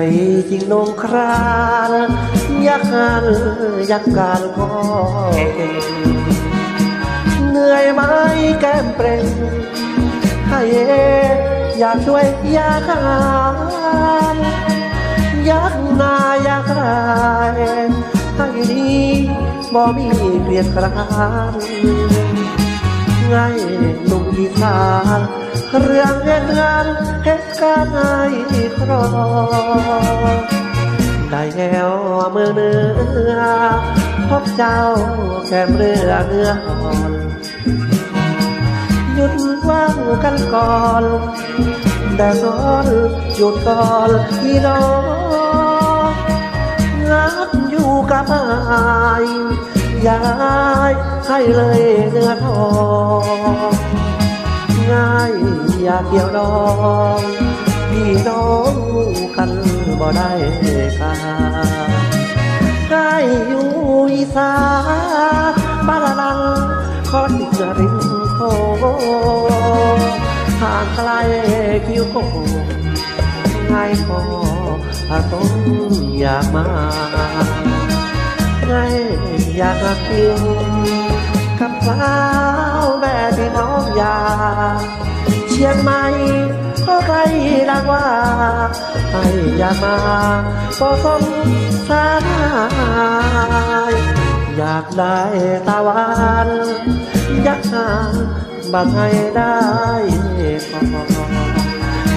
ไม่จริงนงครานยักงานยักการก็เก่งเหนื่อยไหมแก้มเปร่งให้อยากช่วยอยากหารยักหน้าอยากรายให้ดีบ่มีเกลียดคราน ไงหนุ่มอีสานเรื่องเหตุงานเหตุการณ์ให้ครองได้แอวเมืองเนือพบเจ้าแก้มเรือเนื้ออ่อนหยุดว่างกันก่อนแต่นอนหยุดก่อนพี่น้องงัดอยู่กับอา ยยายให้เลยเนื้อทองง่ายอยากเกี่ยวดองพี่น้องกันบ่ได้ค่ะให้อยู่อีสานบ้านลังคอนเสริงโคห่างไกลคิวโคไงพออาต้นอยากมา ไงอยากกินกับสาวแม่ที่น้องอยากเชียงใหม่ก็ใครรักว่าให้อยากมาก็สมสารอยากได้ตาหวานอยากหาบังให้ได้พอ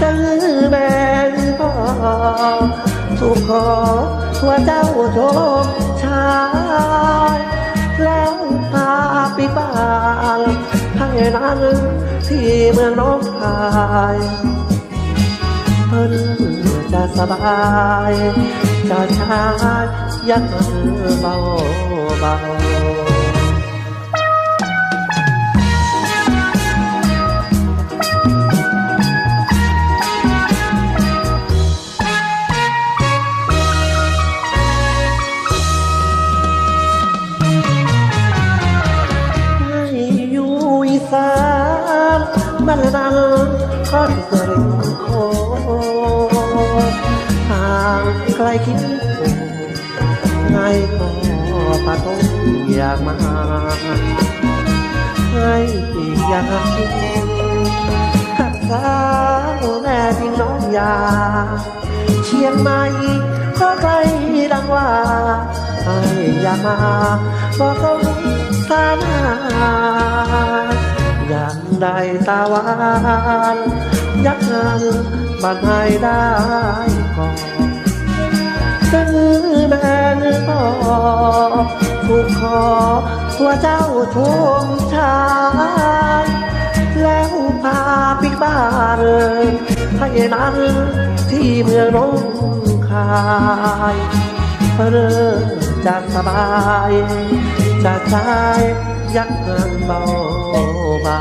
ตื้อแม่พอถูกขอว่าเจ้าโชคายแล้วพาไปบ้างให้นั้นที่เมืองน้องคายเพิ่นจะสบาย จะชายยักเบาเบา บ้านนั้นคอนเสิร์ตโคห่างไกลคิดไงก็ปาต้องอยากมาให้อยากกินขัดสาวแม่ที่น้องอยาเชียงใหม่ก็ไกลดังว่าให้อยากมาบอกเขาสานา อยากได้ตาหวานยักงานบ้านให้ได้ก่อนซื้อแบนต่อถูกขอตัวเจ้าชมชายแล้วพาปิกบ้านเลยให้นั้นที่เมืองน้องคายเริ่มจากสบาย จากชายยักเงินเบาเบา